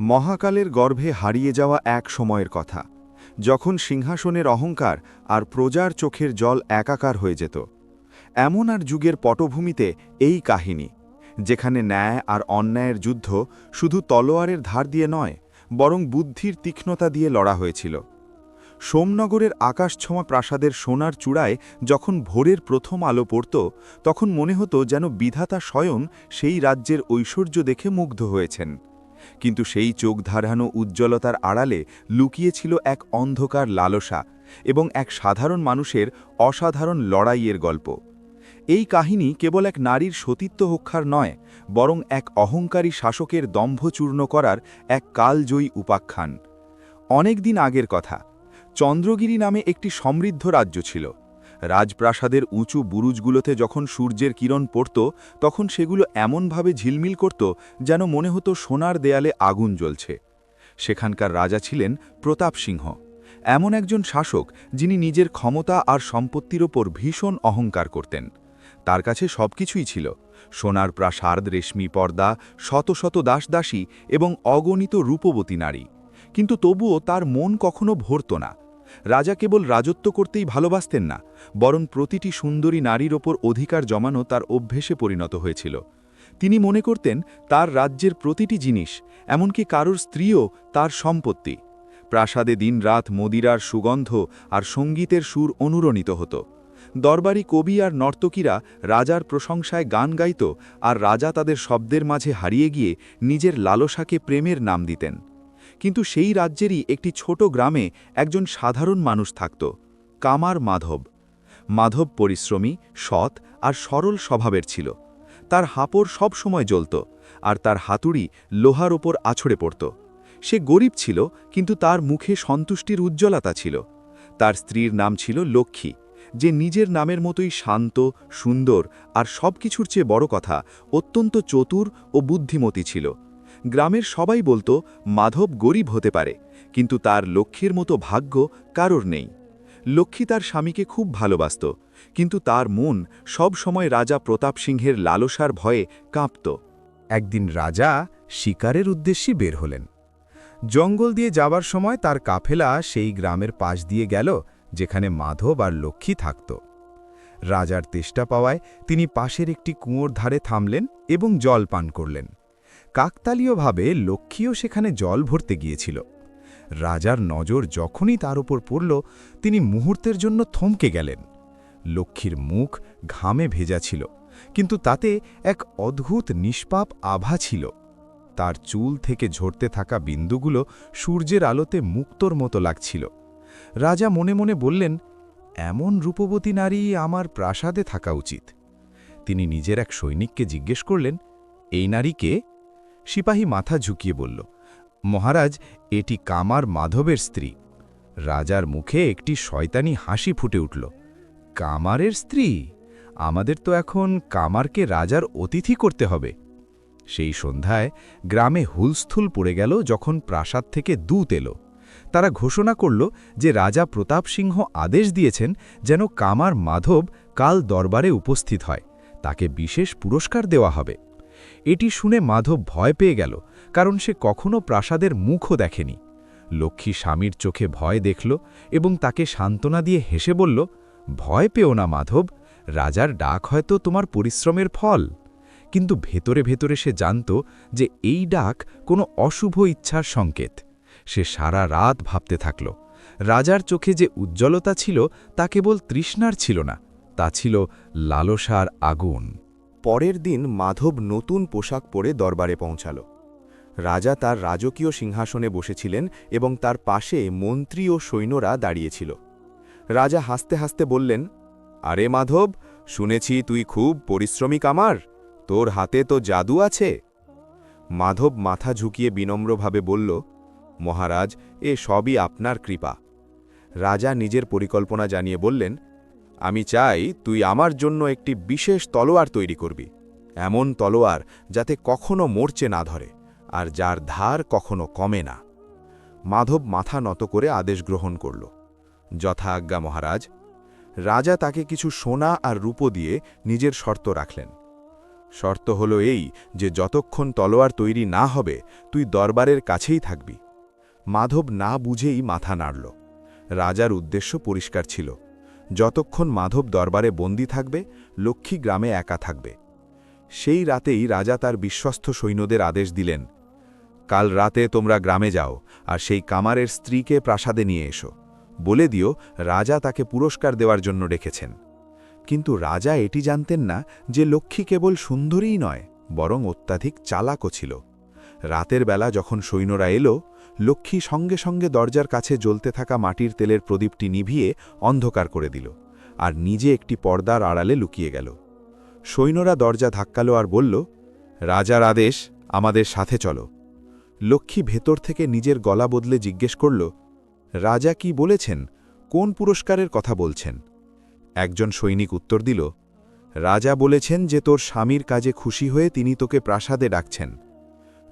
মহাকালের গর্ভে হারিয়ে যাওয়া এক সময়ের কথা। যখন সিংহাসনের অহংকার আর প্রজার চোখের জল একাকার হয়ে যেত। এমন আর যুগের পটভূমিতে এই কাহিনী, যেখানে ন্যায় আর অন্যায়ের যুদ্ধ শুধু তলোয়ারের ধার দিয়ে নয়, বরং বুদ্ধির তীক্ষ্ণতা দিয়ে লড়া হয়েছিল। সোমনগরের আকাশছোঁয়া প্রাসাদের সোনার চূড়ায় যখন ভোরের প্রথম আলো পড়ত, তখন মনে হতো যেন বিধাতা স্বয়ং সেই রাজ্যের ঐশ্বর্য দেখে মুগ্ধ হয়েছেন। কিন্তু সেই চোখ ধারানো উজ্জ্বলতার আড়ালে লুকিয়েছিল এক অন্ধকার লালসা এবং এক সাধারণ মানুষের অসাধারণ লড়াইয়ের গল্প। এই কাহিনী কেবল এক নারীর সতীত্ব হক্ষার নয়, বরং এক অহংকারী শাসকের দম্ভচূর্ণ করার এক কালজয়ী উপাখ্যান। অনেক দিন আগের কথা, চন্দ্রগিরি নামে একটি সমৃদ্ধ রাজ্য ছিল। রাজপ্রাসাদের উঁচু বুরুজগুলোতে যখন সূর্যের কিরণ পড়ত, তখন সেগুলো এমনভাবে ঝিলমিল করত যেন মনে হতো সোনার দেয়ালে আগুন জ্বলছে। সেখানকার রাজা ছিলেন প্রতাপ সিংহ, এমন একজন শাসক যিনি নিজের ক্ষমতা আর সম্পত্তির ওপর ভীষণ অহংকার করতেন। তার কাছে সবকিছুই ছিল, সোনার প্রাসাদ, রেশমি পর্দা, শত শত দাসদাসী এবং অগণিত রূপবতী নারী। কিন্তু তবুও তার মন কখনো ভরত না। রাজা কেবল রাজত্ব করতেই ভালোবাসতেন না, বরং প্রতিটি সুন্দরী নারীর ওপর অধিকার জমানো তার অভ্যেসে পরিণত হয়েছিল। তিনি মনে করতেন, তার রাজ্যের প্রতিটি জিনিস, এমনকি কারোর স্ত্রীও তার সম্পত্তি। প্রাসাদে দিনরাত মদিরার সুগন্ধ আর সঙ্গীতের সুর অনুরণিত হতো। দরবারি কবি আর নর্তকীরা রাজার প্রশংসায় গান গাইত আর রাজা তাদের শব্দের মাঝে হারিয়ে গিয়ে নিজের লালসাকে প্রেমের নাম দিতেন। কিন্তু সেই রাজ্যেরই একটি ছোট গ্রামে একজন সাধারণ মানুষ থাকত, কামার মাধব। মাধব পরিশ্রমী, সৎ আর সরল স্বভাবের ছিল। তার হাপড় সব সময় জ্বলত আর তার হাতুড়ি লোহার ওপর আছড়ে পড়ত। সে গরিব ছিল, কিন্তু তার মুখে সন্তুষ্টির উজ্জ্বলতা ছিল। তার স্ত্রীর নাম ছিল লক্ষ্মী, যে নিজের নামের মতোই শান্ত, সুন্দর আর সবকিছুর চেয়ে বড় কথা অত্যন্ত চতুর ও বুদ্ধিমতী ছিল। গ্রামের সবাই বলতো, মাধব গরিব হতে পারে, কিন্তু তার লক্ষ্যের মতো ভাগ্য কারোর নেই। লক্ষ্মী তার স্বামীকে খুব ভালোবাসত, কিন্তু তার মন সব সময় রাজা প্রতাপ সিংহের লালসার ভয়ে কাঁপত। একদিন রাজা শিকারের উদ্দেশ্যে বের হলেন। জঙ্গল দিয়ে যাবার সময় তার কাফেলা সেই গ্রামের পাশ দিয়ে গেল, যেখানে মাধব আর লক্ষ্মী থাকত। রাজার তেষ্টা পাওয়ায় তিনি পাশের একটি কুঁয়োর ধারে থামলেন এবং জল পান করলেন। কাকতালীয়ভাবে লক্ষ্মীও সেখানে জল ভরতে গিয়েছিল। রাজার নজর যখনই তার উপর পড়ল, তিনি মুহূর্তের জন্য থমকে গেলেন। লক্ষ্মীর মুখ ঘামে ভেজা ছিল, কিন্তু তাতে এক অদ্ভুত নিষ্পাপ আভা ছিল। তার চুল থেকে ঝরতে থাকা বিন্দুগুলো সূর্যের আলোতে মুক্তর মতো লাগছিল। রাজা মনে মনে বললেন, এমন রূপবতী নারী আমার প্রাসাদে থাকা উচিত। তিনি নিজের এক সৈনিককে জিজ্ঞেস করলেন, এই নারী কে? সিপাহী মাথা ঝুঁকিয়ে বলল, মহারাজ, এটি কামার মাধবের স্ত্রী। রাজার মুখে একটি শয়তানি হাসি ফুটে উঠল। কামারের স্ত্রী? আমাদের তো এখন কামারকে রাজার অতিথি করতে হবে। সেই সন্ধ্যায় গ্রামে হুলস্থুল পড়ে গেল যখন প্রাসাদ থেকে দূত এলো। তারা ঘোষণা করল যে রাজা প্রতাপ সিংহ আদেশ দিয়েছেন যেন কামার মাধব কাল দরবারে উপস্থিত হয়। তাকে বিশেষ পুরস্কার দেওয়া হবে। এটি শুনে মাধব ভয় পেয়ে গেল, কারণ সে কখনো প্রাসাদের মুখও দেখেনি। লক্ষ্মী স্বামীর চোখে ভয় দেখল এবং তাকে সান্ত্বনা দিয়ে হেসে বলল, ভয় পেও না মাধব, রাজার ডাক হয়তো তোমার পরিশ্রমের ফল। কিন্তু ভেতরে ভেতরে সে জানত যে এই ডাক কোনো অশুভ ইচ্ছার সংকেত। সে সারা রাত ভাবতে থাকল। রাজার চোখে যে উজ্জ্বলতা ছিল, তা কেবল তৃষ্ণার ছিল না, তা ছিল লালসার আগুন। পরের দিন মাধব নতুন পোশাক পরে দরবারে পৌঁছাল। রাজা তার রাজকীয় সিংহাসনে বসেছিলেন এবং তার পাশে মন্ত্রী ও সৈন্যরা দাঁড়িয়েছিল। রাজা হাসতে হাসতে বললেন, আরে মাধব, শুনেছি তুই খুব পরিশ্রমী কামার তোর হাতে তো জাদু আছে। মাধব মাথা ঝুঁকিয়ে বিনম্রভাবে বলল, মহারাজ, এ সবই আপনার কৃপা। রাজা নিজের পরিকল্পনা জানিয়ে বললেন আমি চাই তুই আমার জন্য একটি বিশেষ তলোয়ার তৈরি করবি, এমন তলোয়ার যাতে কখনো মরচে না ধরে আর যার ধার কখনো কমে না। মাধব মাথা নত করে আদেশ গ্রহণ করল। যথা আজ্ঞা মহারাজ। রাজা তাকে কিছু সোনা আর রূপো দিয়ে নিজের শর্ত রাখলেন। শর্ত হল এই যে যতক্ষণ তলোয়ার তৈরি না হবে, তুই দরবারের কাছেই থাকবি। মাধব না বুঝেই মাথা নাড়ল। রাজার উদ্দেশ্য পরিষ্কার ছিল। যতক্ষণ মাধব দরবারে বন্দি থাকবে, লক্ষ্মী গ্রামে একা থাকবে। সেই রাতেই রাজা তার বিশ্বস্ত সৈন্যদের আদেশ দিলেন, কাল রাতে তোমরা গ্রামে যাও আর সেই কামারের স্ত্রীকে প্রাসাদে নিয়ে এসো। বলে দিও, রাজা তাকে পুরস্কার দেওয়ার জন্য রেখেছেন কিন্তু রাজা এটি জানতেন না যে লক্ষ্মী কেবল সুন্দরীই নয়, বরং অত্যাধিক চালাকও ছিল। রাতের বেলা যখন সৈন্যরা এলো লক্ষ্মী সঙ্গে সঙ্গে দরজার কাছে জ্বলতে থাকা মাটির তেলের প্রদীপটি নিভিয়ে অন্ধকার করে দিল, আর নিজে একটি পর্দার আড়ালে লুকিয়ে গেল। সৈন্যরা দরজা ধাক্কালো আর বলল, রাজার আদেশ, আমাদের সাথে চলো। লক্ষ্মী ভেতর থেকে নিজের গলা বদলে জিজ্ঞেস করল, রাজা কি বলেছেন? কোন পুরস্কারের কথা বলছেন? একজন সৈনিক উত্তর দিল, রাজা বলেছেন যে তোর স্বামীর কাজে খুশি হয়ে তিনি তোকে প্রাসাদে ডাকছেন।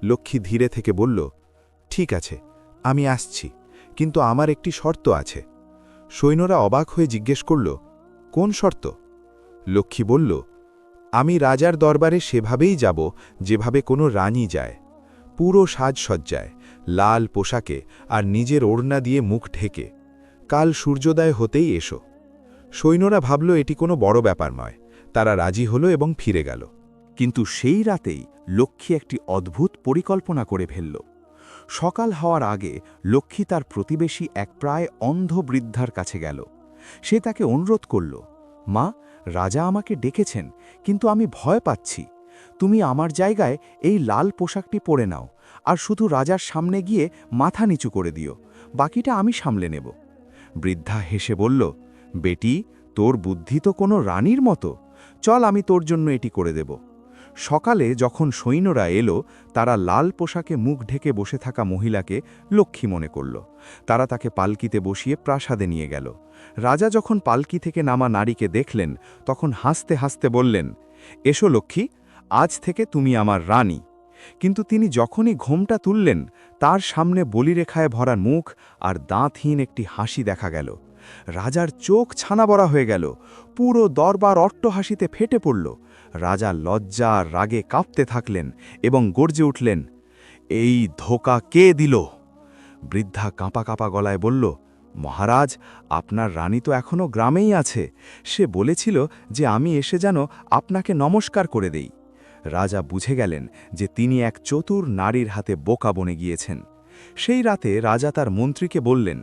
লক্ষ্মী ধীরে থেকে বলল ঠিক আছে, আমি আসছি, কিন্তু আমার একটি শর্ত আছে। সৈন্যরা অবাক হয়ে জিজ্ঞেস করল, কোন শর্ত? লক্ষ্মী বলল, আমি রাজার দরবারে সেভাবেই যাব যেভাবে কোনো রানী যায়। পুরো সাজসজ্জায়, লাল পোশাকে আর নিজের ওড়না দিয়ে মুখ ঢেকে। কাল সূর্যোদয় হতেই এসো। সৈন্যরা ভাবল, এটি কোনো বড় ব্যাপার নয়। তারা রাজি হলো এবং ফিরে গেল। কিন্তু সেই রাতেই লক্ষ্মী একটি অদ্ভুত পরিকল্পনা করে ফেলল। সকাল হওয়ার আগে লক্ষ্মী তার প্রতিবেশী এক প্রায় অন্ধ বৃদ্ধার কাছে গেল। সে তাকে অনুরোধ করল, মা, রাজা আমাকে ডেকেছেন, কিন্তু আমি ভয় পাচ্ছি। তুমি আমার জায়গায় এই লাল পোশাকটি পরে নাও, আর শুধু রাজার সামনে গিয়ে মাথা নিচু করে দিও, বাকিটা আমি সামলে নেব। বৃদ্ধা হেসে বলল, বেটি, তোর বুদ্ধি তো কোনো রানীর মতো। চল আমি তোর জন্য এটি করে দেব। সকালে যখন সৈন্যরা এলো, তারা লাল পোশাকে মুখ ঢেকে বসে থাকা মহিলাকে লক্ষ্মী মনে করল। তারা তাকে পালকিতে বসিয়ে প্রাসাদে নিয়ে গেল। রাজা যখন পালকি থেকে নামা নারীকে দেখলেন, তখন হাসতে হাসতে বললেন, এসো লক্ষ্মী, আজ থেকে তুমি আমার রানী। কিন্তু তিনি যখনই ঘোমটা তুললেন, তার সামনে বলিরেখায় ভরা মুখ আর দাঁতহীন একটি হাসি দেখা গেল। রাজার চোখ ছানাবড়া হয়ে গেল, পুরো দরবার অট্টহাসিতে ফেটে পড়ল। রাজা লজ্জা রাগে কাঁপতে থাকলেন এবং গর্জে উঠলেন, এই ধোকা কে দিল? বৃদ্ধা কাঁপা কাঁপা গলায় বলল, মহারাজ, আপনার রানী তো এখনও গ্রামেই আছে। সে বলেছিল যে আমি এসে যেন আপনাকে নমস্কার করে দেই। রাজা বুঝে গেলেন যে তিনি এক চতুর নারীর হাতে বোকা বনে গিয়েছেন। সেই রাতে রাজা তার মন্ত্রীকে বললেন,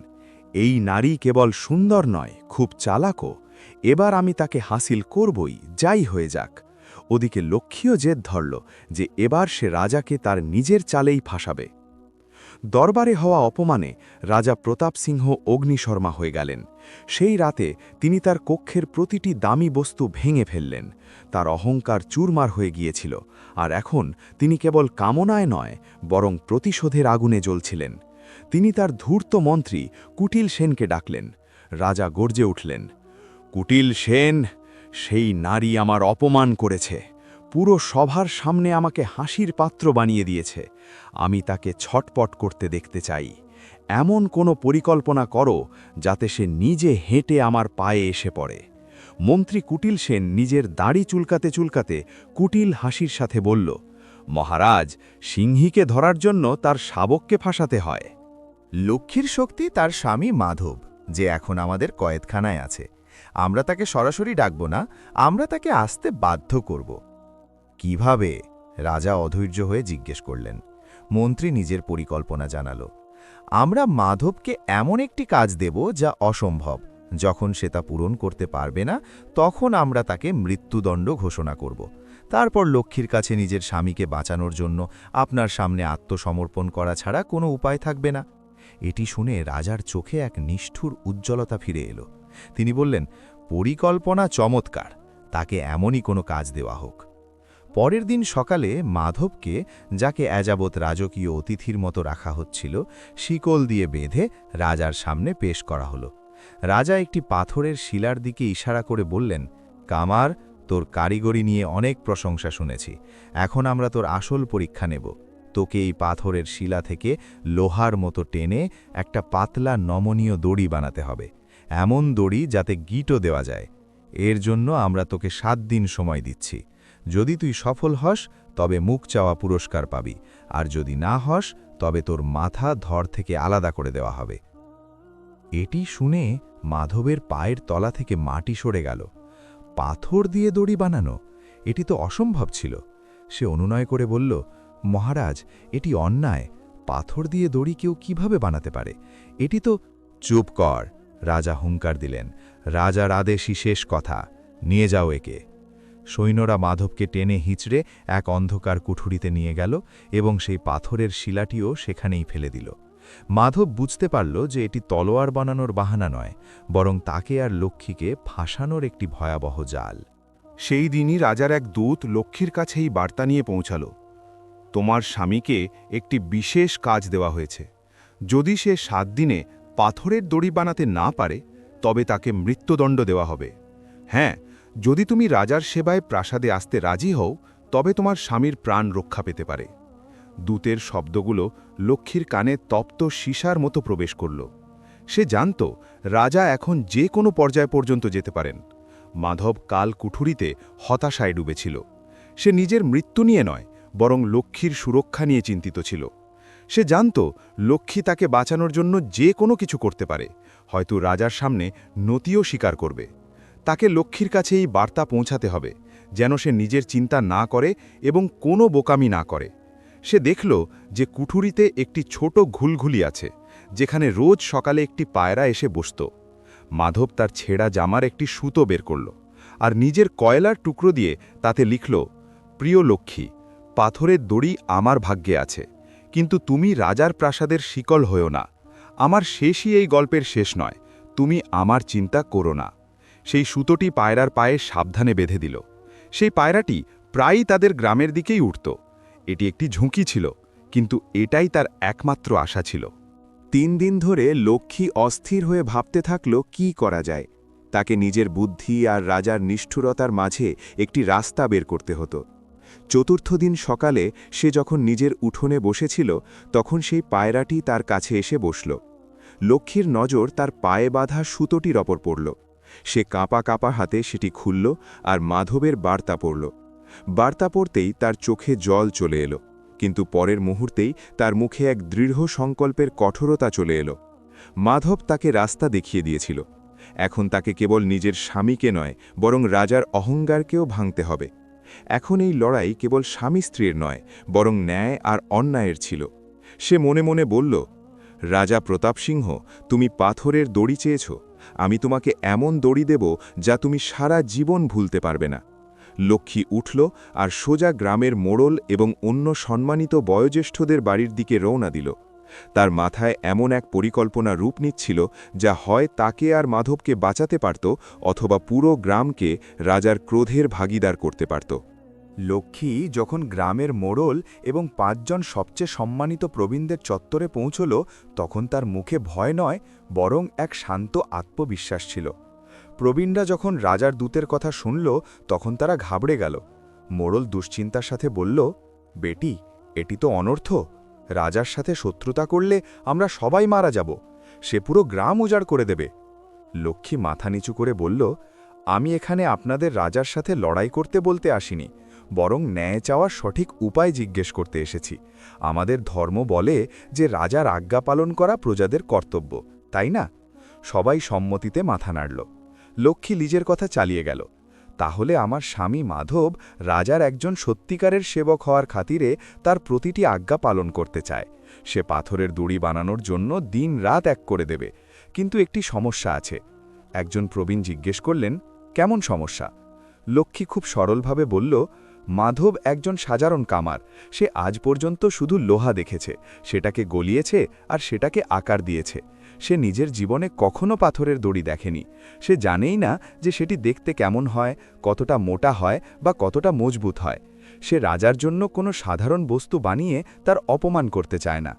এই নারী কেবল সুন্দর নয়, খুব চালাকও। এবার আমি তাকে হাসিল করবই, যাই হয়ে যাক। ওদিকে লক্ষ্মীও জেদ ধরল যে এবার সে রাজাকে তার নিজের চালেই ফাঁসাবে। দরবারে হওয়া অপমানে রাজা প্রতাপ সিংহ অগ্নিশর্মা হয়ে গেলেন। সেই রাতে তিনি তার কক্ষের প্রতিটি দামি বস্তু ভেঙে ফেললেন। তার অহংকার চুরমার হয়ে গিয়েছিল, আর এখন তিনি কেবল কামনায় নয়, বরং প্রতিশোধের আগুনে জ্বলছিলেন। তিনি তার ধূর্ত মন্ত্রী কুটিল সেনকে ডাকলেন। রাজা গর্জে উঠলেন, কুটিল সেন সেই নারী আমার অপমান করেছে। পুরো সভার সামনে আমাকে হাসির পাত্র বানিয়ে দিয়েছে। আমি তাকে ছটপট করতে দেখতে চাই। এমন কোনো পরিকল্পনা করো যাতে সে নিজে হেঁটে আমার পায়ে এসে পড়ে। মন্ত্রী কুটিল সেন নিজের দাড়ি চুলকাতে চুলকাতে কুটিল হাসির সাথে বলল, মহারাজ, সিংহীকে ধরার জন্য তার শাবককে ফাঁসাতে হয়। লক্ষ্মীর শক্তি তার স্বামী মাধব, যে এখন আমাদের কয়েদখানায় আছে। আমরা তাকে সরাসরি ডাকব না, আমরা তাকে আসতে বাধ্য করব। কীভাবে? রাজা অধৈর্য হয়ে জিজ্ঞেস করলেন। মন্ত্রী নিজের পরিকল্পনা জানালো। আমরা মাধবকে এমন একটি কাজ দেব যা অসম্ভব। যখন সে তা পূরণ করতে পারবে না, তখন আমরা তাকে মৃত্যুদণ্ড ঘোষণা করব। তারপর লক্ষ্মীর কাছে নিজের স্বামীকে বাঁচানোর জন্য আপনার সামনে আত্মসমর্পণ করা ছাড়া কোনো উপায় থাকবে না। এটি শুনে রাজার চোখে এক নিষ্ঠুর উজ্জ্বলতা ফিরে এলো। তিনি বললেন, পরিকল্পনা চমৎকার, তাকে এমনই কোনো কাজ দেওয়া হোক। পরের দিন সকালে মাধবকে, যাকে অ্যাজাবত রাজকীয় অতিথির মতো রাখা হচ্ছিল, শিকল দিয়ে বেঁধে রাজার সামনে পেশ করা হলো। রাজা একটি পাথরের শিলার দিকে ইশারা করে বললেন, কামার, তোর কারিগরি নিয়ে অনেক প্রশংসা শুনেছি, এখন আমরা তোর আসল পরীক্ষা নেব। তোকে এই পাথরের শিলা থেকে লোহার মতো টেনে একটা পাতলা নমনীয় দড়ি বানাতে হবে। এমন দড়ি যাতে গিটও দেওয়া যায়। এর জন্য আমরা তোকে সাত দিন সময় দিচ্ছি। যদি তুই সফল হস, তবে মুখ চাওয়া পুরস্কার পাবি। আর যদি না হস, তবে তোর মাথা ধর থেকে আলাদা করে দেওয়া হবে। এটি শুনে মাধবের পায়ের তলা থেকে মাটি সরে গেল। পাথর দিয়ে দড়ি বানানো, এটি তো অসম্ভব ছিল। সে অনুনয় করে বলল, মহারাজ, এটি অন্যায়। পাথর দিয়ে দড়ি কেউ কীভাবে বানাতে পারে? এটি তো চুপ কর। রাজা হুঙ্কার দিলেন, রাজার আদেশই শেষ কথা, নিয়ে যাও একে। সৈন্যরা মাধবকে টেনে হিঁচড়ে এক অন্ধকার কুঠুরিতে নিয়ে গেল এবং সেই পাথরের শিলাটিও সেখানেই ফেলে দিল। মাধব বুঝতে পারল যে এটি তলোয়ার বানানোর বাহানা নয়, বরং তাকে আর লক্ষ্মীকে ফাঁসানোর একটি ভয়াবহ জাল। সেই দিনই রাজার এক দূত লক্ষ্মীর কাছে এই বার্তা নিয়ে পৌঁছাল। তোমার স্বামীকে একটি বিশেষ কাজ দেওয়া হয়েছে। যদি সে সাত দিনে পাথরের দড়ি বানাতে না পারে, তবে তাকে মৃত্যুদণ্ড দেওয়া হবে। হ্যাঁ যদি তুমি রাজার সেবায় প্রাসাদে আসতে রাজি হও, তবে তোমার স্বামীর প্রাণ রক্ষা পেতে পারে। দূতের শব্দগুলো লক্ষ্মীর কানে তপ্ত সীসার মতো প্রবেশ করল। সে জানত, রাজা এখন যে কোনো পর্যায় পর্যন্ত যেতে পারেন। মাধব কাল কুঠুরিতে হতাশায় ডুবেছিল। সে নিজের মৃত্যু নিয়ে নয়, বরং লক্ষ্মীর সুরক্ষা নিয়ে চিন্তিত ছিল। সে জানত লক্ষ্মী তাকে বাঁচানোর জন্য যে কোনো কিছু করতে পারে, হয়তো রাজার সামনে নতিও স্বীকার করবে। তাকে লক্ষ্মীর কাছে এই বার্তা পৌঁছাতে হবে, যেন সে নিজের চিন্তা না করে এবং কোনো বোকামি না করে। সে দেখল যে কুঠুরিতে একটি ছোট ঘুলঘুলি আছে, যেখানে রোজ সকালে একটি পায়রা এসে বসত। মাধব তার ছেঁড়া জামার একটি সুতো বের করল আর নিজের কয়লার টুকরো দিয়ে তাতে লিখল, প্রিয় লক্ষ্মী, পাথরের দড়ি আমার ভাগ্যে আছে। কিন্তু তুমি রাজার প্রাসাদের শিকল হয়েও না। আমার শেষই এই গল্পের শেষ নয়, তুমি আমার চিন্তা করো না। সেই সুতোটি পায়রার পায়ে সাবধানে বেঁধে দিল। সেই পায়রাটি প্রায়ই তাদের গ্রামের দিকেই উঠত। এটি একটি ঝুঁকি ছিল, কিন্তু এটাই তার একমাত্র আশা ছিল। তিন দিন ধরে লক্ষ্মী অস্থির হয়ে ভাবতে থাকল, কি করা যায়? তাকে নিজের বুদ্ধি আর রাজার নিষ্ঠুরতার মাঝে একটি রাস্তা বের করতে হতো। চতুর্থ দিন সকালে সে যখন নিজের উঠোনে বসেছিল, তখন সেই পায়রাটি তার কাছে এসে বসল। লক্ষ্মীর নজর তার পায়ে বাঁধা সুতোটির ওপর পড়ল। সে কাঁপা কাঁপা হাতে সেটি খুলল আর মাধবের বার্তা পড়ল। বার্তা পড়তেই তার চোখে জল চলে এলো, কিন্তু পরের মুহূর্তেই তার মুখে এক দৃঢ় সংকল্পের কঠোরতা চলে এলো। মাধব তাকে রাস্তা দেখিয়ে দিয়েছিল। এখন তাকে কেবল নিজের স্বামীকে নয়, বরং রাজার অহংকারকেও ভাঙতে হবে। এখন এই লড়াই কেবল স্বামী স্ত্রীর নয়, বরং ন্যায় আর অন্যায়ের ছিল। সে মনে মনে বলল, রাজা প্রতাপ সিংহ, তুমি পাথরের দড়ি চেয়েছ। আমি তোমাকে এমন দড়ি দেব যা তুমি সারা জীবন ভুলতে পারবে না। লক্ষ্মী উঠল আর সোজা গ্রামের মোড়ল এবং অন্য সম্মানিত বয়োজ্যেষ্ঠদের বাড়ির দিকে রওনা দিল। তার মাথায় এমন এক পরিকল্পনা রূপ নিচ্ছিল যা হয় তাকে আর মাধবকে বাঁচাতে পারত অথবা পুরো গ্রামকে রাজার ক্রোধের ভাগিদার করতে পারত। লক্ষ্মী যখন গ্রামের মোড়ল এবং পাঁচজন সবচেয়ে সম্মানিত প্রবীণদের চত্বরে পৌঁছল, তখন তার মুখে ভয় নয়, বরং এক শান্ত আত্মবিশ্বাস ছিল। প্রবীণরা যখন রাজার দূতের কথা শুনল, তখন তারা ঘাবড়ে গেল। মোড়ল দুশ্চিন্তার সাথে বলল, বেটি, এটি তো অনর্থ। রাজার সাথে শত্রুতা করলে আমরা সবাই মারা যাব। সে পুরো গ্রাম উজাড় করে দেবে। লক্ষ্মী মাথা নিচু করে বলল, আমি এখানে আপনাদের রাজার সাথে লড়াই করতে বলতে আসিনি, বরং ন্যায় চাওয়ার সঠিক উপায় জিজ্ঞেস করতে এসেছি। আমাদের ধর্ম বলে যে রাজার আজ্ঞা পালন করা প্রজাদের কর্তব্য, তাই না? সবাই সম্মতিতে মাথা নাড়ল। লক্ষ্মী লিজের কথা চালিয়ে গেল। তাহলে আমার স্বামী মাধব রাজার একজন সত্যিকারের সেবক হওয়ার খাতিরে তার প্রতিটি আজ্ঞা পালন করতে চায়। সে পাথরের দড়ি বানানোর জন্য দিন রাত এক করে দেবে। কিন্তু একটি সমস্যা আছে। একজন প্রবীণ জিজ্ঞেস করলেন, কেমন সমস্যা? লক্ষ্মী খুব সরলভাবে বলল, মাধব একজন সাধারণ কামার। সে আজ পর্যন্ত শুধু লোহা দেখেছে। সেটাকে গলিয়েছে আর সেটাকে আকার দিয়েছে। সে নিজের জীবনে কখনো পাথরের দড়ি দেখেনি। সে জানেই না যে সেটি দেখতে কেমন হয়, কতটা মোটা হয় বা কতটা মজবুত হয়। সে রাজার জন্য কোনো সাধারণ বস্তু বানিয়ে তার অপমান করতে চায় না।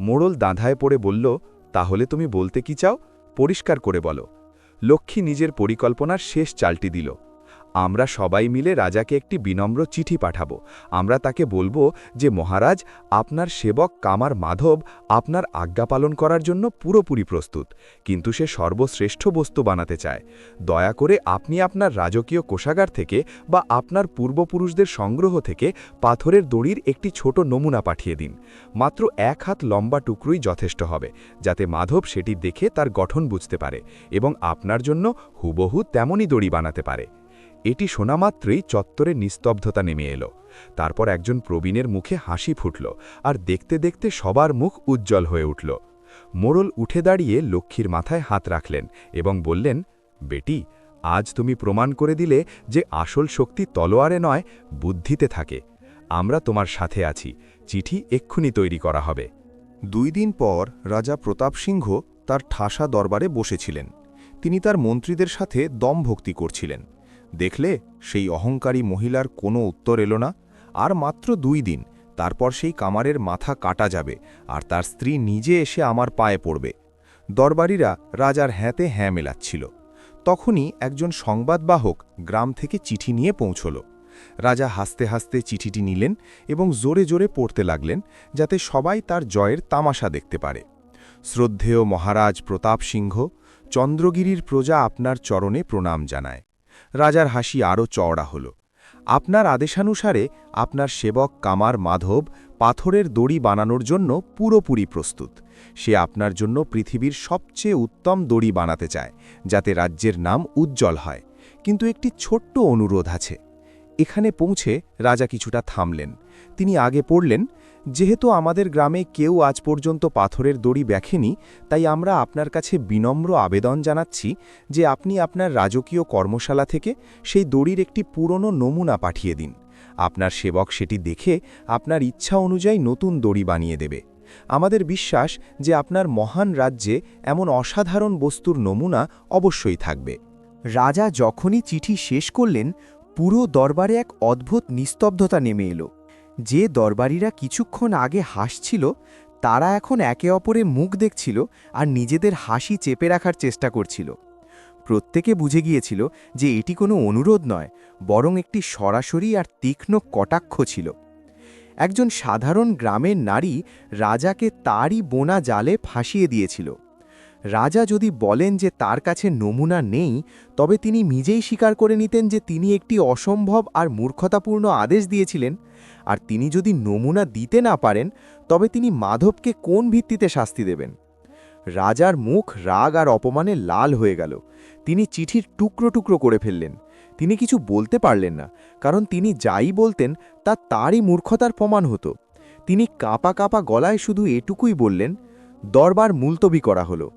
মোড়ল দাঁধায় পড়ে বলল, তাহলে তুমি বলতে কি চাও? পরিষ্কার করে বলো। লক্ষ্মী নিজের পরিকল্পনার শেষ চালটি দিল। আমরা সবাই মিলে রাজাকে একটি বিনম্র চিঠি পাঠাবো। আমরা তাকে বলব যে, মহারাজ, আপনার সেবক কামার মাধব আপনার আজ্ঞা পালন করার জন্য পুরোপুরি প্রস্তুত, কিন্তু সে সর্বশ্রেষ্ঠ বস্তু বানাতে চায়। দয়া করে আপনি আপনার রাজকীয় কোষাগার থেকে বা আপনার পূর্বপুরুষদের সংগ্রহ থেকে পাথরের দড়ির একটি ছোট নমুনা পাঠিয়ে দিন। মাত্র এক হাত লম্বা টুকরোই যথেষ্ট হবে, যাতে মাধব সেটি দেখে তার গঠন বুঝতে পারে এবং আপনার জন্য হুবহু তেমনই দড়ি বানাতে পারে। এটি শোনা মাত্রই চত্বরে নিস্তব্ধতা নেমে এলো। তারপর একজন প্রবীণের মুখে হাসি ফুটল আর দেখতে দেখতে সবার মুখ উজ্জ্বল হয়ে উঠল। মোড়ল উঠে দাঁড়িয়ে লক্ষ্মীর মাথায় হাত রাখলেন এবং বললেন, বেটি, আজ তুমি প্রমাণ করে দিলে যে আসল শক্তি তলোয়ারে নয়, বুদ্ধিতে থাকে। আমরা তোমার সাথে আছি। চিঠি এক্ষুনি তৈরি করা হবে দুই দিন পর রাজা প্রতাপ সিংহ তার ঠাসা দরবারে বসেছিলেন। তিনি তার মন্ত্রীদের সাথে দম ভক্তি করছিলেন। দেখলে সেই অহংকারী মহিলার কোনো উত্তর এলো না, আর মাত্র দুই দিন, তারপর সেই কামারের মাথা কাটা যাবে, আর তার স্ত্রী নিজে এসে আমার পায়ে পড়বে। দরবারীরা রাজার হ্যাঁতে হ্যাঁ মেলাচ্ছিল। তখনই একজন সংবাদবাহক গ্রাম থেকে চিঠি নিয়ে পৌঁছল। রাজা হাসতে হাসতে চিঠিটি নিলেন এবং জোরে জোরে পড়তে লাগলেন, যাতে সবাই তার জয়ের তামাশা দেখতে পারে। শ্রদ্ধেয় মহারাজ প্রতাপ সিংহ, চন্দ্রগিরির প্রজা আপনার চরণে প্রণাম জানায়। রাজার হাসি আরও চওড়া হল। আপনার আদেশানুসারে আপনার সেবক কামার মাধব পাথরের দড়ি বানানোর জন্য পুরোপুরি প্রস্তুত। সে আপনার জন্য পৃথিবীর সবচেয়ে উত্তম দড়ি বানাতে চায়, যাতে রাজ্যের নাম উজ্জ্বল হয়। কিন্তু একটি ছোট্ট অনুরোধ আছে। এখানে পৌঁছে রাজা কিছুটা থামলেন। তিনি আগে পড়লেন যেহেতু আমাদের গ্রামে কেউ আজ পর্যন্ত পাথরের দড়ি দেখেনি, তাই আমরা আপনার কাছে বিনম্র আবেদন জানাচ্ছি যে আপনি আপনার রাজকীয় কর্মশালা থেকে সেই দড়ির একটি পুরনো নমুনা পাঠিয়ে দিন। আপনার সেবক সেটি দেখে আপনার ইচ্ছা অনুযায়ী নতুন দড়ি বানিয়ে দেবে। আমাদের বিশ্বাস যে আপনার মহান রাজ্যে এমন অসাধারণ বস্তুর নমুনা অবশ্যই থাকবে। রাজা যখনই চিঠি শেষ করলেন, পুরো দরবারে এক অদ্ভুত নিস্তব্ধতা নেমে এলো। যে দরবারীরা কিছুক্ষণ আগে হাসছিল, তারা এখন একে অপরে মুখ দেখছিল আর নিজেদের হাসি চেপে রাখার চেষ্টা করছিল। প্রত্যেকে বুঝে গিয়েছিল যে এটি কোনো অনুরোধ নয়, বরং একটি সরাসরি আর তীক্ষ্ণ কটাক্ষ ছিল। একজন সাধারণ গ্রামের নারী রাজাকে তারই বোনা জালে ফাঁসিয়ে দিয়েছিল। রাজা যদি বলেন যে তার কাছে নমুনা নেই, তবে তিনি নিজেই স্বীকার করে নিতেন যে তিনি একটি অসম্ভব আর মূর্খতাপূর্ণ আদেশ দিয়েছিলেন। আর তিনি যদি নমুনা দিতে না পারেন, তবে তিনি মাধবকে কোন ভিত্তিতে শাস্তি দেবেন? রাজার মুখ রাগ আর অপমানে লাল হয়ে গেল। তিনি চিঠির টুকরো টুকরো করে ফেললেন। তিনি কিছু বলতে পারলেন না, কারণ তিনি যাই বলতেন, তা তারই মূর্খতার প্রমাণ হতো। তিনি কাঁপা কাঁপা গলায় শুধু এটুকুই বললেন, দরবার মুলতবি করা হলো।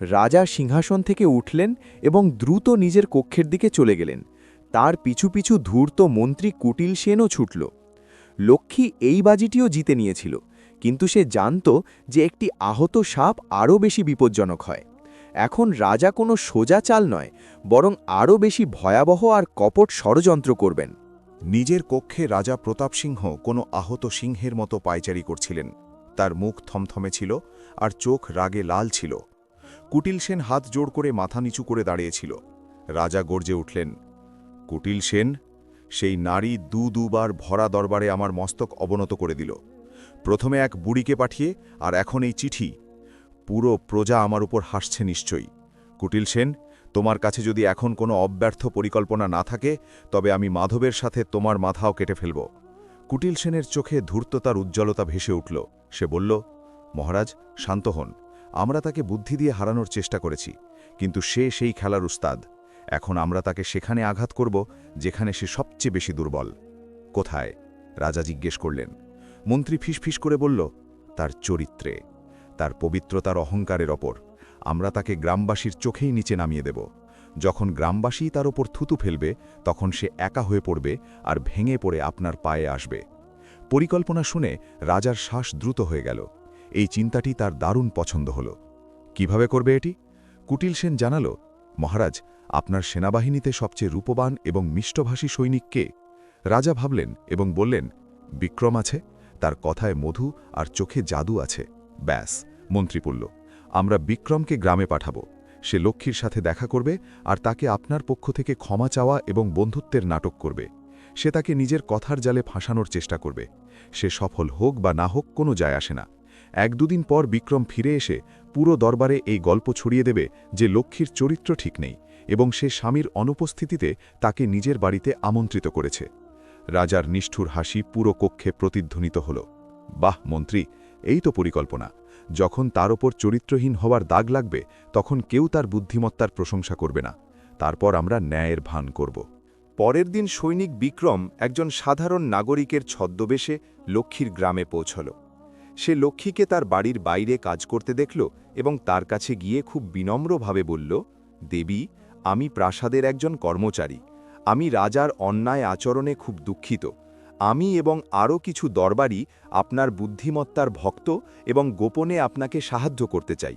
রাজা সিংহাসন থেকে উঠলেন এবং দ্রুত নিজের কক্ষের দিকে চলে গেলেন। তার পিছু পিছু ধূর্ত মন্ত্রী কুটিল সেনও ছুটল। লক্ষ্মী এই বাজিটিও জিতে নিয়েছিল, কিন্তু সে জানত যে একটি আহত সাপ আরও বেশি বিপজ্জনক হয়। এখন রাজা কোনো সোজা চাল নয়, বরং আরও বেশি ভয়াবহ আর কপট ষড়যন্ত্র করবেন। নিজের কক্ষে রাজা প্রতাপ সিংহ কোনো আহত সিংহের মতো পায়চারি করছিলেন। তার মুখ থমথমে ছিল আর চোখ রাগে লাল ছিল। কুটিল সেন হাত জোড় করে মাথা নিচু করে দাঁড়িয়েছিল। রাজা গর্জে উঠলেন, কুটিল সেন সেই নারী দু দুবার ভরা দরবারে আমার মস্তক অবনত করে দিল। প্রথমে এক বুড়িকে পাঠিয়ে আর এখন এই চিঠি। পুরো প্রজা আমার উপর হাসছে নিশ্চয়ই। কুটিল সেন, তোমার কাছে যদি এখন কোনো অব্যর্থ পরিকল্পনা না থাকে, তবে আমি মাধবের সাথে তোমার মাথাও কেটে ফেলব। কুটিল সেনের চোখে ধূর্ততার উজ্জ্বলতা ভেসে উঠল। সে বলল, মহারাজ, শান্ত হন। আমরা তাকে বুদ্ধি দিয়ে হারানোর চেষ্টা করেছি, কিন্তু সে সেই খেলার উস্তাদ। এখন আমরা তাকে সেখানে আঘাত করব, যেখানে সে সবচেয়ে বেশি দুর্বল। কোথায়? রাজা জিজ্ঞেস করলেন। মন্ত্রী ফিসফিস করে বলল, তার চরিত্রে, তার পবিত্রতার অহংকারের ওপর, আমরা তাকে গ্রামবাসীর চোখেই নিচে নামিয়ে দেব। যখন গ্রামবাসী তার ওপর থুতু ফেলবে, তখন সে একা হয়ে পড়বে আর ভেঙে পড়ে আপনার পায়ে আসবে। পরিকল্পনা শুনে রাজার শ্বাস দ্রুত হয়ে গেল। এই চিন্তাটি তার দারুণ পছন্দ হল। কীভাবে করবে এটি? কুটিল সেন জানাল, মহারাজ আপনার সেনাবাহিনীতে সবচেয়ে রূপবান এবং মিষ্টভাষী সৈনিক কে? রাজা ভাবলেন এবং বললেন, বিক্রম আছে, তার কথায় মধু আর চোখে জাদু আছে। ব্যাস, মন্ত্রী বলল আমরা বিক্রমকে গ্রামে পাঠাব। সে লক্ষ্মীর সাথে দেখা করবে আর তাকে আপনার পক্ষ থেকে ক্ষমা চাওয়া এবং বন্ধুত্বের নাটক করবে। সে তাকে নিজের কথার জালে ফাঁসানোর চেষ্টা করবে। সে সফল হোক বা না হোক, কোনো যায় আসে না। এক দুদিন পর বিক্রম ফিরে এসে পুরো দরবারে এই গল্প ছড়িয়ে দেবে যে লক্ষ্মীর চরিত্র ঠিক নেই। এবং সে স্বামীর অনুপস্থিতিতে তাকে নিজের বাড়িতে আমন্ত্রিত করেছে। রাজার নিষ্ঠুর হাসি পুরো কক্ষে প্রতিধ্বনিত হল। বাহ, মন্ত্রী, এই তো পরিকল্পনা। যখন তার ওপর চরিত্রহীন হওয়ার দাগ লাগবে, তখন কেউ তার বুদ্ধিমত্তার প্রশংসা করবে না। তারপর আমরা ন্যায়ের ভান করব। পরের দিন সৈনিক বিক্রম একজন সাধারণ নাগরিকের ছদ্মবেশে লক্ষ্মীর গ্রামে পৌঁছল। সে লক্ষ্মীকে তার বাড়ির বাইরে কাজ করতে দেখল এবং তার কাছে গিয়ে খুব বিনম্রভাবে বলল, দেবী আমি প্রাসাদের একজন কর্মচারী। আমি রাজার অন্যায় আচরণে খুব দুঃখিত। আমি এবং আরও কিছু দরবারি আপনার বুদ্ধিমত্তার ভক্ত এবং গোপনে আপনাকে সাহায্য করতে চাই।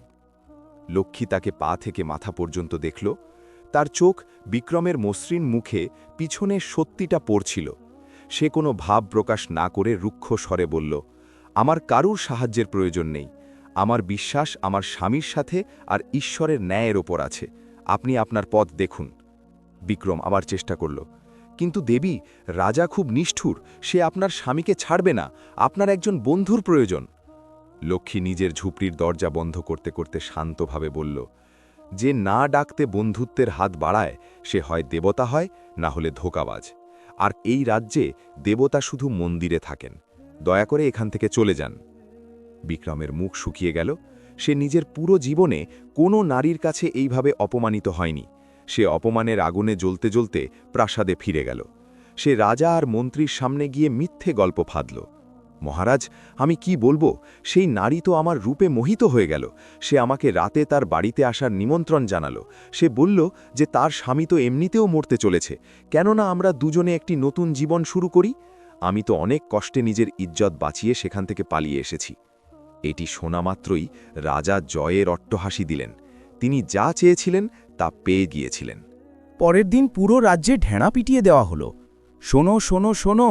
লক্ষ্মী তাকে পা থেকে মাথা পর্যন্ত দেখল। তার চোখ বিক্রমের মসৃণ মুখে পিছনে সত্যিটা পড়ছিল। সে কোনো ভাব প্রকাশ না করে রুক্ষ স্বরে বলল, আমার কারুর সাহায্যের প্রয়োজন নেই। আমার বিশ্বাস আমার স্বামীর সাথে আর ঈশ্বরের ন্যায়ের ওপর আছে। আপনি আপনার পথ দেখুন। বিক্রম আবার চেষ্টা করল। কিন্তু দেবী, রাজা খুব নিষ্ঠুর, সে আপনার স্বামীকে ছাড়বে না, আপনার একজন বন্ধুর প্রয়োজন। লক্ষ্মী নিজের ঝুপড়ির দরজা বন্ধ করতে করতে শান্তভাবে বলল, যে না ডাকতে বন্ধুত্বের হাত বাড়ায়, সে হয় দেবতা হয়, না হলে ধোকাবাজ। আর এই রাজ্যে দেবতা শুধু মন্দিরে থাকেন। দয়া করে এখান থেকে চলে যান। বিক্রমের মুখ শুকিয়ে গেল। সে নিজের পুরো জীবনে কোনো নারীর কাছে এইভাবে অপমানিত হয়নি। সে অপমানের আগুনে জ্বলতে জ্বলতে প্রাসাদে ফিরে গেল। সে রাজা আর মন্ত্রীর সামনে গিয়ে মিথ্যে গল্প ফাঁদল। মহারাজ, আমি কি বলব? সেই নারী তো আমার রূপে মোহিত হয়ে গেল। সে আমাকে রাতে তার বাড়িতে আসার নিমন্ত্রণ জানালো। সে বলল যে তার স্বামী তো এমনিতেও মরতে চলেছে। কেননা আমরা দুজনে একটি নতুন জীবন শুরু করি। আমি তো অনেক কষ্টে নিজের ইজ্জত বাঁচিয়ে সেখান থেকে পালিয়ে এসেছি। এটি শোনা মাত্রই রাজা জয়ের অট্টহাসি দিলেন। তিনি যা চেয়েছিলেন তা পেয়ে গিয়েছিলেন। পরের দিন পুরো রাজ্যে ঢেঁড়া পিটিয়ে দেওয়া হলো। শোনো শোনো শোনো,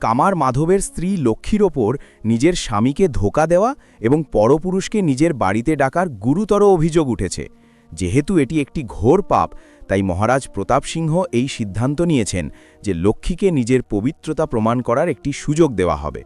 কামার মাধবের স্ত্রী লক্ষ্মীর ওপর নিজের স্বামীকে ধোকা দেওয়া এবং পরপুরুষকে নিজের বাড়িতে ডাকার গুরুতর অভিযোগ উঠেছে। যেহেতু এটি একটি ঘোর পাপ, তাই মহারাজ প্রতাপ সিংহ এই সিদ্ধান্ত নিয়েছেন যে লক্ষ্মীকে নিজের পবিত্রতা প্রমাণ করার একটি সুযোগ দেওয়া হবে।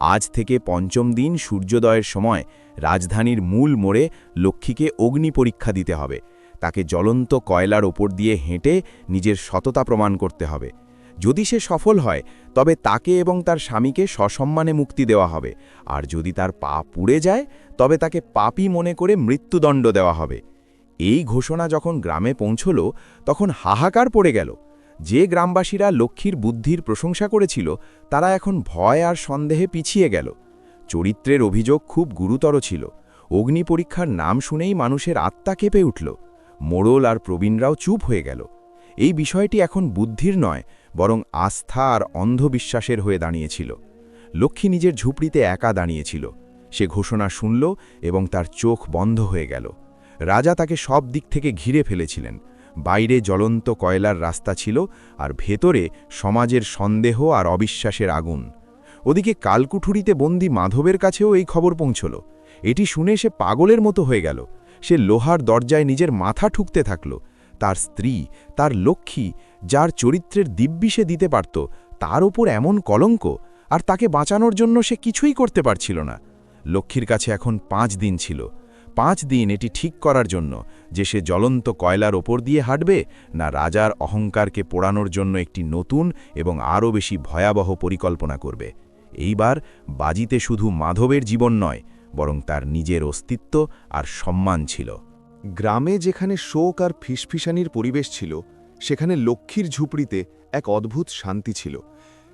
আজ থেকে পঞ্চম দিন সূর্যোদয়ের সময় রাজধানীর মূল মোড়ে লক্ষ্মীকে অগ্নি পরীক্ষা দিতে হবে। তাকে জ্বলন্ত কয়লার ওপর দিয়ে হেঁটে নিজের সততা প্রমাণ করতে হবে। যদি সে সফল হয়, তবে তাকে এবং তার স্বামীকে সসম্মানে মুক্তি দেওয়া হবে। আর যদি তার পা পুড়ে যায়, তবে তাকে পাপী মনে করে মৃত্যুদণ্ড দেওয়া হবে। এই ঘোষণা যখন গ্রামে পৌঁছল, তখন হাহাকার পড়ে গেল। যে গ্রামবাসীরা লক্ষ্মীর বুদ্ধির প্রশংসা করেছিল, তারা এখন ভয় আর সন্দেহে পিছিয়ে গেল। চরিত্রের অভিযোগ খুব গুরুতর ছিল। অগ্নি পরীক্ষার নাম শুনেই মানুষের আত্মা কেঁপে উঠল। মোড়ল আর প্রবীণরাও চুপ হয়ে গেল। এই বিষয়টি এখন বুদ্ধির নয়, বরং আস্থা আর অন্ধবিশ্বাসের হয়ে দাঁড়িয়েছিল। লক্ষ্মী নিজের ঝুপড়িতে একা দাঁড়িয়েছিল। সে ঘোষণা শুনল এবং তার চোখ বন্ধ হয়ে গেল। রাজা তাকে সব দিক থেকে ঘিরে ফেলেছিলেন। বাইরে জ্বলন্ত কয়লার রাস্তা ছিল আর ভেতরে সমাজের সন্দেহ আর অবিশ্বাসের আগুন। ওদিকে কালকুঠুরিতে বন্দি মাধবের কাছেও এই খবর পৌঁছল। এটি শুনে সে পাগলের মতো হয়ে গেল। সে লোহার দরজায় নিজের মাথা ঠুকতে থাকল। তার স্ত্রী, তার লক্ষ্মী, যার চরিত্রের দিব্যি সে দিতে পারত, তার ওপর এমন কলঙ্ক আর তাকে বাঁচানোর জন্য সে কিছুই করতে পারছিল না। লক্ষ্মীর কাছে এখন পাঁচ দিন ছিল। পাঁচ দিন এটি ঠিক করার জন্য, যে সে জ্বলন্ত কয়লার ওপর দিয়ে হাঁটবে, না রাজার অহংকারকে পোড়ানোর জন্য একটি নতুন এবং আরও বেশি ভয়াবহ পরিকল্পনা করবে। এইবার বাজিতে শুধু মাধবের জীবন নয়, বরং তার নিজের অস্তিত্ব আর সম্মান ছিল। গ্রামে যেখানে শোক আর ফিসফিসানির পরিবেশ ছিল, সেখানে লক্ষ্মীর ঝুপড়িতে এক অদ্ভুত শান্তি ছিল।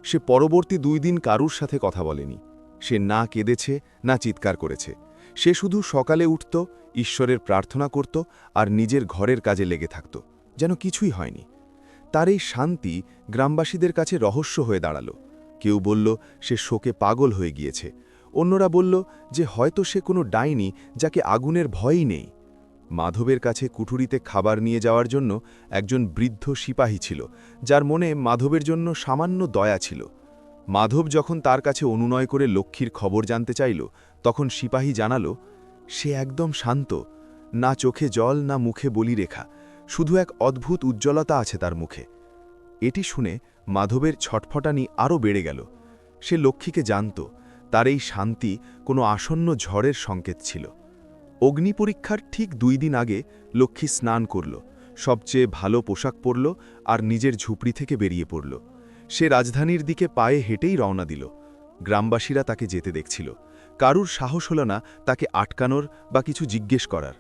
সে পরবর্তী দুই দিন কারুর সাথে কথা বলেনি। সে না কেঁদেছে, না চিৎকার করেছে। সে শুধু সকালে উঠত, ঈশ্বরের প্রার্থনা করত আর নিজের ঘরের কাজে লেগে থাকত, যেন কিছুই হয়নি। তার এই শান্তি গ্রামবাসীদের কাছে রহস্য হয়ে দাঁড়াল। কেউ বলল, সে শোকে পাগল হয়ে গিয়েছে। অন্যরা বলল যে হয়তো সে কোনো ডাইনি যাকে আগুনের ভয়ই নেই। মাধবের কাছে কুঠুরিতে খাবার নিয়ে যাওয়ার জন্য একজন বৃদ্ধ সিপাহী ছিল, যার মনে মাধবের জন্য সামান্য দয়া ছিল। মাধব যখন তার কাছে অনুনয় করে লক্ষ্মীর খবর জানতে চাইল, তখন সিপাহী জানালো, সে একদম শান্ত। না চোখে জল, না মুখে বলি রেখা শুধু এক অদ্ভুত উজ্জ্বলতা আছে তার মুখে। এটি শুনে মাধবের ছটফটানি আরও বেড়ে গেল। সে লক্ষ্মীকে জানত, তার এই শান্তি কোনো আসন্ন ঝড়ের সংকেত ছিল। অগ্নি পরীক্ষার ঠিক দুই দিন আগে লক্ষ্মী স্নান করল, সবচেয়ে ভালো পোশাক পরল আর নিজের ঝুপড়ি থেকে বেরিয়ে পড়ল। সে রাজধানীর দিকে পায়ে হেঁটেই রওনা দিল। গ্রামবাসীরা তাকে যেতে দেখছিল। কারুর সাহস হল না তাকে আটকানোর বা কিছু জিজ্ঞেস করার।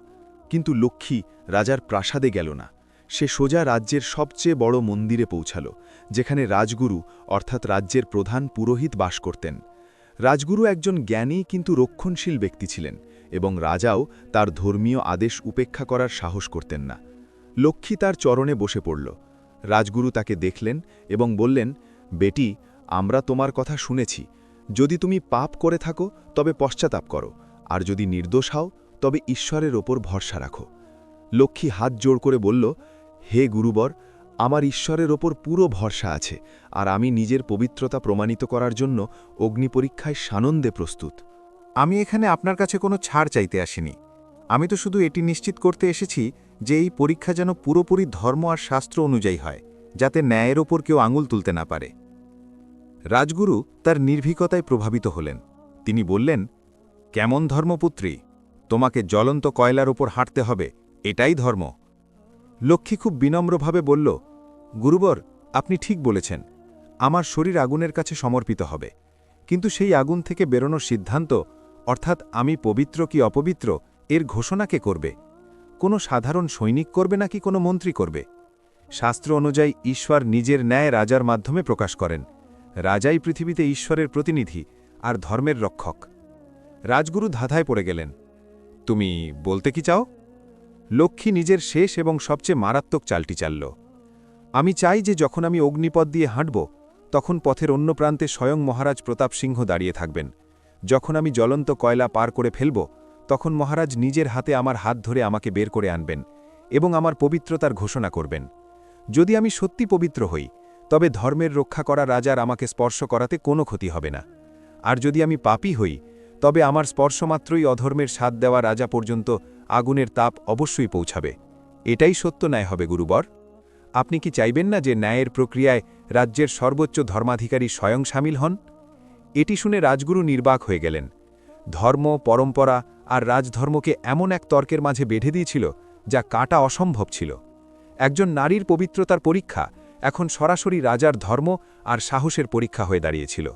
কিন্তু লক্ষ্মী রাজার প্রাসাদে গেল না। সে সোজা রাজ্যের সবচেয়ে বড় মন্দিরে পৌঁছাল, যেখানে রাজগুরু অর্থাৎ রাজ্যের প্রধান পুরোহিত বাস করতেন। রাজগুরু একজন জ্ঞানী কিন্তু রক্ষণশীল ব্যক্তি ছিলেন এবং রাজাও তার ধর্মীয় আদেশ উপেক্ষা করার সাহস করতেন না। লক্ষ্মী তার চরণে বসে পড়ল। রাজগুরু তাকে দেখলেন এবং বললেন, বেটি, আমরা তোমার কথা শুনেছি। যদি তুমি পাপ করে থাকো, তবে পশ্চাতাপ করো। আর যদি নির্দোষ হও, তবে ঈশ্বরের ওপর ভরসা রাখো। লক্ষ্মী হাত জোড় করে বলল, হে গুরুবর, আমার ঈশ্বরের ওপর পুরো ভরসা আছে, আর আমি নিজের পবিত্রতা প্রমাণিত করার জন্য অগ্নি পরীক্ষায় সানন্দে প্রস্তুত। আমি এখানে আপনার কাছে কোনো ছাড় চাইতে আসিনি। আমি তো শুধু এটি নিশ্চিত করতে এসেছি যে এই পরীক্ষা যেন পুরোপুরি ধর্ম আর শাস্ত্র অনুযায়ী হয়, যাতে ন্যায়ের ওপর কেউ আঙুল তুলতে না পারে। রাজগুরু তার নির্ভীকতায় প্রভাবিত হলেন। তিনি বললেন, কেমন ধর্মপুত্রী, তোমাকে জ্বলন্ত কয়লার ওপর হাঁটতে হবে, এটাই ধর্ম। লক্ষ্মী খুব বিনম্রভাবে বলল, গুরুবর, আপনি ঠিক বলেছেন, আমার শরীর আগুনের কাছে সমর্পিত হবে, কিন্তু সেই আগুন থেকে বেরোনোর সিদ্ধান্ত, অর্থাৎ আমি পবিত্র কি অপবিত্র, এর ঘোষণাকে করবে? কোনো সাধারণ সৈনিক করবে নাকি কোনো মন্ত্রী করবে? শাস্ত্র অনুযায়ী ঈশ্বর নিজের ন্যায় রাজার মাধ্যমে প্রকাশ করেন। রাজাই পৃথিবীতে ঈশ্বরের প্রতিনিধি আর ধর্মের রক্ষক। রাজগুরু ধাঁধায় পড়ে গেলেন। তুমি বলতে কি চাও? লক্ষ্মী নিজের শেষ এবং সবচেয়ে মারাত্মক চালটি চালল। আমি চাই যে যখন আমি অগ্নিপথ দিয়ে হাঁটব, তখন পথের অন্য প্রান্তে স্বয়ং মহারাজ প্রতাপ সিংহ দাঁড়িয়ে থাকবেন। যখন আমি জ্বলন্ত কয়লা পার করে ফেলব তখন মহারাজ নিজের হাতে আমার হাত ধরে আমাকে বের করে আনবেন এবং আমার পবিত্রতার ঘোষণা করবেন। যদি আমি সত্যি পবিত্র হই, তবে ধর্মের রক্ষা করা রাজার আমাকে স্পর্শ করাতে কোনো ক্ষতি হবে না। আর যদি আমি পাপী হই, তবে আমার স্পর্শমাত্রই অধর্মের স্বাদ দেওয়া রাজা পর্যন্ত আগুনের তাপ অবশ্যই পৌঁছাবে। এটাই সত্য ন্যায় হবে, গুরুবর। আপনি কি চাইবেন না যে ন্যায়ের প্রক্রিয়ায় রাজ্যের সর্বোচ্চ ধর্মাধিকারী স্বয়ং সামিল হন? এটি শুনে রাজগুরু নির্বাক হয়ে গেলেন। ধর্ম, পরম্পরা আর রাজধর্মকে এমন এক তর্কের মাঝে বেঁধে দিয়েছিল যা কাটা অসম্ভব ছিল। একজন নারীর পবিত্রতার পরীক্ষা এখন সরাসরি রাজার ধর্ম আর সাহসের পরীক্ষা হয়ে দাঁড়িয়েছিল।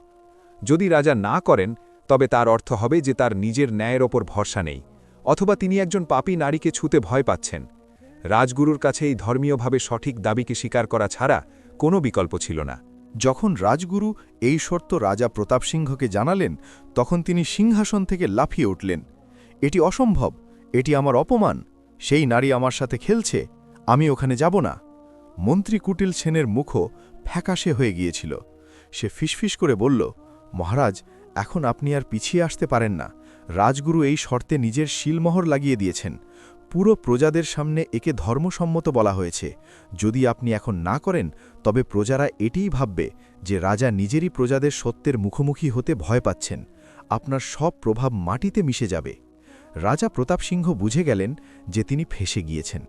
যদি রাজা না করেন, তবে তার অর্থ হবে যে তার নিজের ন্যায়ের ওপর ভরসা নেই, অথবা তিনি একজন পাপী নারীকে ছুতে ভয় পাচ্ছেন। রাজগুরুর কাছে এই ধর্মীয়ভাবে সঠিক দাবিকে স্বীকার করা ছাড়া কোনো বিকল্প ছিল না। যখন রাজগুরু এই শর্ত রাজা প্রতাপ সিংহকে জানালেন, তখন তিনি সিংহাসন থেকে লাফিয়ে উঠলেন। এটি অসম্ভব, এটি আমার অপমান, সেই নারী আমার সাথে খেলছে, আমি ওখানে যাব না। মন্ত্রী কুটিল সেনের মুখও ফ্যাকাশে হয়ে গিয়েছিল। সে ফিসফিস করে বলল, মহারাজ, এখন আপনি আর পিছিয়ে আসতে পারেন না। রাজগুরু এই শর্তে নিজের শিলমোহর লাগিয়ে দিয়েছেন। পুরো প্রজাদের সামনে একে ধর্মসম্মত বলা হয়েছে। যদি আপনি এখন না করেন, তবে প্রজারা এটিই ভাববে যে রাজা নিজেরই প্রজাদের সত্যের মুখোমুখি হতে ভয় পাচ্ছেন। আপনার সব প্রভাব মাটিতে মিশে যাবে। রাজা প্রতাপ সিংহ বুঝে গেলেন যে তিনি ফেসে গিয়েছেন।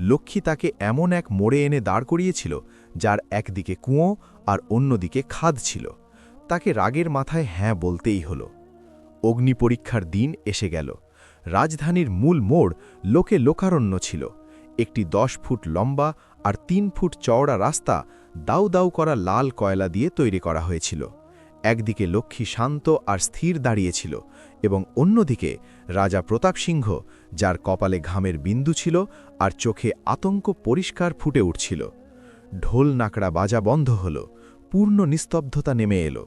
লক্ষ্মী তাকে এমন এক মোড়ে এনে দাঁড় করিয়েছিল, যার একদিকে কুঁয়ো আর অন্যদিকে খাদ ছিল। তাকে রাগের মাথায় হ্যাঁ বলতেই হল। অগ্নি পরীক্ষার দিন এসে গেল। রাজধানীর মূল মোড় লোকে লোকারণ্য ছিল। একটি দশ ফুট লম্বা আর তিন ফুট চওড়া রাস্তা দাউ দাউ করা লাল কয়লা দিয়ে তৈরি করা হয়েছিল। একদিকে লক্ষ্মী শান্ত আর স্থির দাঁড়িয়েছিল এবং অন্যদিকে রাজা প্রতাপ সিংহ, যার কপালে ঘামের বিন্দু ছিল আর চোখে আতঙ্ক পরিষ্কার ফুটে উঠছিল। ঢোল নাকড়া বাজা বন্ধ হল, পূর্ণ নিস্তব্ধতা নেমে এলো।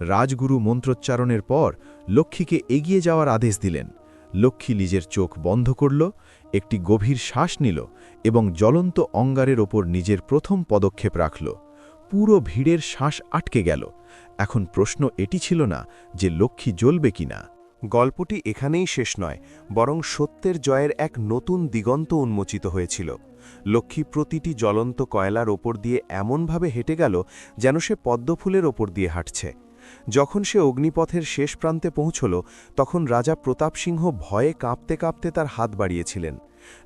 রাজগুরু মন্ত্রোচ্চারণের পর লক্ষ্মীকে এগিয়ে যাওয়ার আদেশ দিলেন। লক্ষ্মী নিজের চোখ বন্ধ করল, একটি গভীর শ্বাস নিল এবং জ্বলন্ত অঙ্গারের ওপর নিজের প্রথম পদক্ষেপ রাখল। পুরো ভিড়ের শ্বাস আটকে গেল। এখন প্রশ্ন এটি ছিল না যে লক্ষ্মী জ্বলবে কিনা। গল্পটি এখানেই শেষ নয়, বরং সত্যের জয়ের এক নতুন দিগন্ত উন্মোচিত হয়েছিল। লক্ষ্মী প্রতিটি জ্বলন্ত কয়লার ওপর দিয়ে এমনভাবে হেঁটে গেল যেন সে পদ্মফুলের ওপর দিয়ে হাঁটছে। যখন সে অগ্নিপথের শেষ প্রান্তে পৌঁছল, তখন রাজা প্রতাপ সিংহ ভয়ে কাঁপতে কাঁপতে তার হাত বাড়িয়েছিলেন।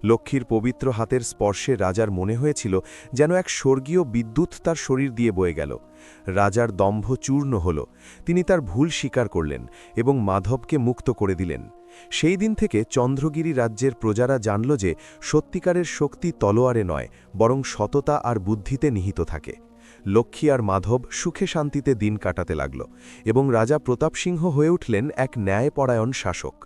লক্ষ্মীর পবিত্র হাতের স্পর্শে রাজার মনে হয়েছিল যেন এক স্বর্গীয় বিদ্যুৎ তার শরীর দিয়ে বয়ে গেল। রাজার দম্ভ চূর্ণ হল। তিনি তার ভুল স্বীকার করলেন এবং মাধবকে মুক্ত করে দিলেন। সেই দিন থেকে চন্দ্রগিরি রাজ্যের প্রজারা জানল যে সত্যিকারের শক্তি তলোয়ারে নয়, বরং সততা আর বুদ্ধিতে নিহিত থাকে। লক্ষ্মী আর মাধব সুখে শান্তিতে দিন কাটাতে লাগল এবং রাজা প্রতাপ সিংহ হয়ে উঠলেন এক ন্যায়পরায়ণ শাসক।